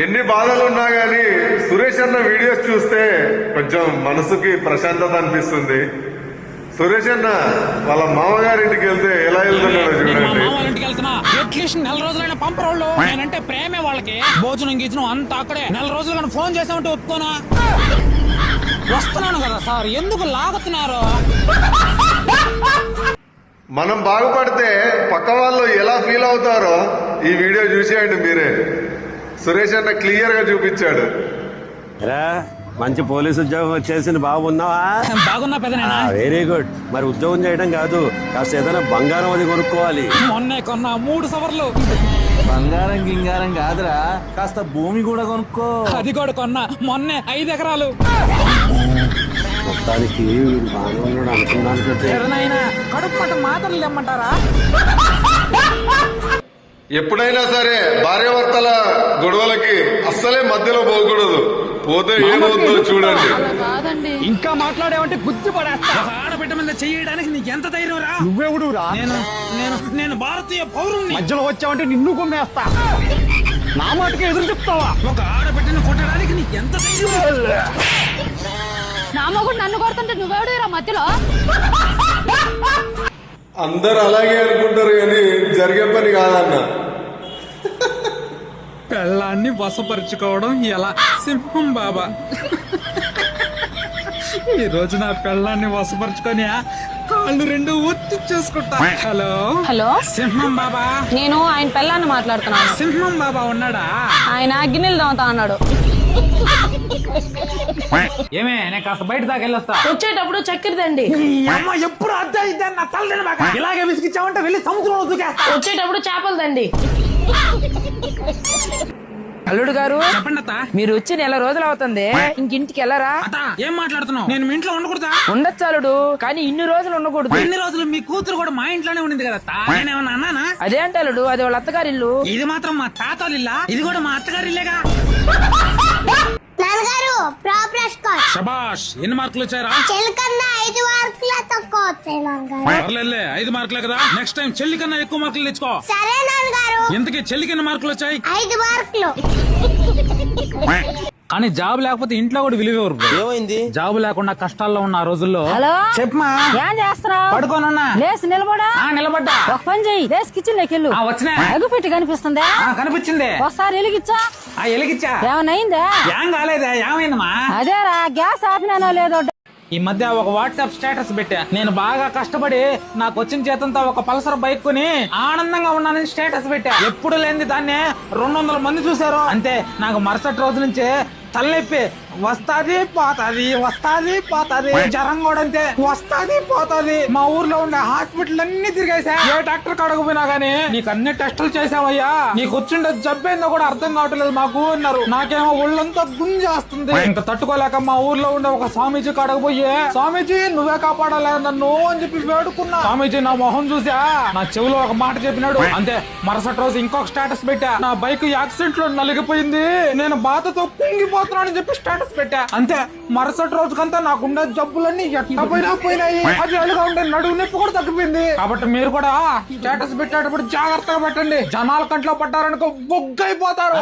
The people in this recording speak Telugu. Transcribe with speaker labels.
Speaker 1: ఎన్ని బాధలు ఉన్నా గానీ సురేష్ అన్న వీడియోస్ చూస్తే కొంచెం మనసుకి ప్రశాంతత అనిపిస్తుంది. సురేష్ అన్న వాళ్ళ మామగారింటికి వెళ్తే ఎలా వెళ్తున్నాడో చూడండి.
Speaker 2: అట్లీస్ట్ నెల రోజులైనా పంపరోళ్ళు. నేనంటే ప్రేమే వాళ్ళకి. భోజనం గీజనం అంతా అక్కడే. నెల రోజులు కానీ ఫోన్ చేసామంటే ఒప్పుకోనా? వస్తున్నాను కదా సార్. ఎందుకు లాగుతున్నారు?
Speaker 1: మనం బాగుపడితే పక్క వాళ్ళు ఎలా ఫీల్ అవుతారో ఈ వీడియో చూసేయండి మీరే. సురేష్ అన్న క్లియర్గా చూపించాడు.
Speaker 3: రా మంచి పోలీసు ఉద్యోగం వచ్చేసింది బాగున్నావా
Speaker 2: బాగున్నా పెదనేనా
Speaker 3: వెరీ గుడ్ మరి ఉద్యోగం చేయడం కాదు కాస్త ఏదైనా బంగారం అది కొనుక్కోవాలి.
Speaker 2: మొన్నే కొన్న మూడు సవర్లు.
Speaker 4: బంగారం గింగారం కాదురా కాస్త భూమి కూడా కొనుక్కో.
Speaker 2: అది కూడా కొన్నా మొన్నే ఐదు ఎకరాలు.
Speaker 3: మొత్తానికి అనుకున్నాను
Speaker 2: కడుపు మాత్రలు తెమ్మంటారా?
Speaker 1: ఎప్పుడైనా సరే భార్యాభర్తల గొడవలకి అస్సలే మధ్యలో పోకూడదు. పోతే ఏమవుతుందో చూడండి.
Speaker 5: అలా కాదండి.
Speaker 2: ఇంకా మాట్లాడేవంటే బుద్ధి పడేస్తా. ఆడబిడ్డ మీద చేయడానికి నీకు ఎంత ధైర్యం రా? నువ్వెవడు రా. నేను నేను నేను భారతీయ పౌరుణ్ణి. మధ్యలో వచ్చావంటే నిన్ను కొమ్మేస్తా. నా మాటకి ఎదురు చెప్తావా? ఒక ఆడబిడ్డను కొట్టడానికి నీకు ఎంత ధైర్యం
Speaker 5: నా మొగుడు నన్ను కొడుతుంటే నువ్వెవడు రా మధ్యలో?
Speaker 1: అందరు అలాగే అనుకుంటారు కానీ జరిగే పని కాదన్న.
Speaker 2: పెళ్ళాన్ని వశపరుచుకోవడం ఎలా? సింహం బాబా. ఈ రోజు నా పెళ్ళాన్ని వశపరుచుకొని కాళ్ళు రెండు ఒత్తి చేసుకుంటా. హలో?
Speaker 5: హలో?
Speaker 2: సింహం బాబా.
Speaker 5: నేను ఆయన పెళ్ళాన్ని మాట్లాడుతున్నాను.
Speaker 2: సింహం బాబా ఉన్నాడా?
Speaker 5: ఆయన గిన్నెలు దోమతా అన్నాడు
Speaker 2: ఏమే నేను కాస్త బయట దాకా వెళ్ళొస్తా.
Speaker 5: వచ్చేటప్పుడు చక్కెర తండి
Speaker 2: అమ్మ ఎప్పుడు అద్దె ఇద్దే నా తల్లిని బాగా. ఇలాగే విసిగిచ్చావంటే వెళ్ళి సముద్రంలో దూకేస్తా.
Speaker 5: వచ్చేటప్పుడు చేపలు తండి అల్లుడు గారు మీరు వచ్చి నెల రోజులు అవుతుంది. ఇంకింటికి వెళ్ళరా?
Speaker 2: ఏం మాట్లాడుతున్నావు? నేను మీ ఇంట్లో ఉండకూడదా?
Speaker 5: ఉండొచ్చు అల్లుడు కానీ ఇన్ని రోజులు ఉండకూడదు.
Speaker 2: ఎన్ని రోజులు మీ కూతురు కూడా మా ఇంట్లోనే ఉండింది కదా నేనేమన్నా అన్నానా?
Speaker 5: అదేంటి అల్లుడు అది వాళ్ళ అత్తగారి ఇల్లు.
Speaker 2: ఇది మాత్రం మా తాతలిల్లా ఇది కూడా మా అత్తగారిల్లేగా
Speaker 6: నాన్నగారు ప్రోగ్రెస్ కార్డ్
Speaker 2: శబాష్ ఎన్ని మార్కులు వచ్చారా
Speaker 6: చెలకన్నా ఐదు మార్కుల తక్కువ వచ్చాయి నాన్నగారు
Speaker 2: పర్లేదులే ఐదు మార్కులే కదా. నెక్స్ట్ టైం చెల్లి కన్నా ఎక్కువ మార్కులు తెచ్చుకో.
Speaker 6: సరే నాన్నగారు.
Speaker 2: ఇంతకీ చెల్లికి ఎన్ని మార్కులు వచ్చాయి?
Speaker 6: ఐదు మార్కులు.
Speaker 2: కానీ జాబ్ లేకపోతే ఇంట్లో కూడా విలువ
Speaker 4: ఏమైంది?
Speaker 2: జాబ్ లేకుండా కష్టాల్లో ఉన్న ఆ రోజుల్లో
Speaker 5: హలో?
Speaker 2: చెప్పమా
Speaker 5: ఏం చేస్తున్నావు?
Speaker 2: పడుకోనున్నా.
Speaker 5: లేసి నిలబడా?
Speaker 2: ఆ, నిలబడ్డా.
Speaker 5: ఒక పని చెయ్యి. లేసి కిచెన్లోకి వెళ్ళు.
Speaker 2: ఆ, వచ్చినా.
Speaker 5: పెట్టి కనిపిస్తుందా?
Speaker 2: ఆ, కనిపించింది.
Speaker 5: ఒకసారి వెలిగిచ్చా
Speaker 2: ఆ ఎలిగిచ్చా
Speaker 5: ఏమైనా అయిందా?
Speaker 2: ఏం కాలేదా? ఏమైందమ్మా?
Speaker 5: అదేరా గ్యాస్ ఆపినానో లేదో
Speaker 2: ఈ మధ్య ఒక వాట్సాప్ స్టేటస్ పెట్టా. నేను బాగా కష్టపడి నాకు వచ్చిన చేతంతో ఒక పల్సర్ బైక్ కొని ఆనందంగా ఉన్నానని స్టేటస్ పెట్టా. ఎప్పుడు లేని దాన్ని రెండు వందల మంది చూసారు అంతే నాకు మరుసటి రోజు నుంచే తలనొప్పి. వస్తాది పోతాది వస్తాది పోతాది. జ్వరం కూడా అంతే. వస్తాది పోతాది. మా ఊర్లో ఉండే హాస్పిటల్ అన్ని తిరిగేసా ఏ డాక్టర్ కడగపోయినా గానీ నీకు అన్ని టెస్టులు చేసావయ్యా నీకు వచ్చిండే జబ్బేందో కూడా అర్థం కావట్లేదు మాకు అన్నారు. నాకేమో ఒళ్ళంతా గుంజేస్తుంది. ఇంకా తట్టుకోలేక మా ఊర్లో ఉండే ఒక స్వామీజీ కాడకపోయి స్వామీజీ నువ్వే కాపాడాలి నన్ను? అని చెప్పి వేడుకున్నా. స్వామీజీ నా మొహం చూసా? నా చెవిలో ఒక మాట చెప్పినాడు. అంతే మరుసటి రోజు ఇంకొక స్టేటస్ పెట్టా. నా బైక్ యాక్సిడెంట్లో నలిగిపోయింది. నేను బాధతో కుంగిపోతున్నానని చెప్పి స్టేటస్ పెట్టా. అంతే మరుసటి రోజుకంతా నాకుండే జబ్బులన్నీ ఎట్లా పోయినా పోయినాయి. అది ఎలుగా ఉండే నడువు నొప్పి కూడా తగ్గిపోయింది. కాబట్టి మీరు కూడా స్టేటస్ పెట్టేటప్పుడు జాగ్రత్తగా పెట్టండి. జనాల కంట్లో పట్టారనుకో బొగ్గైపోతారు.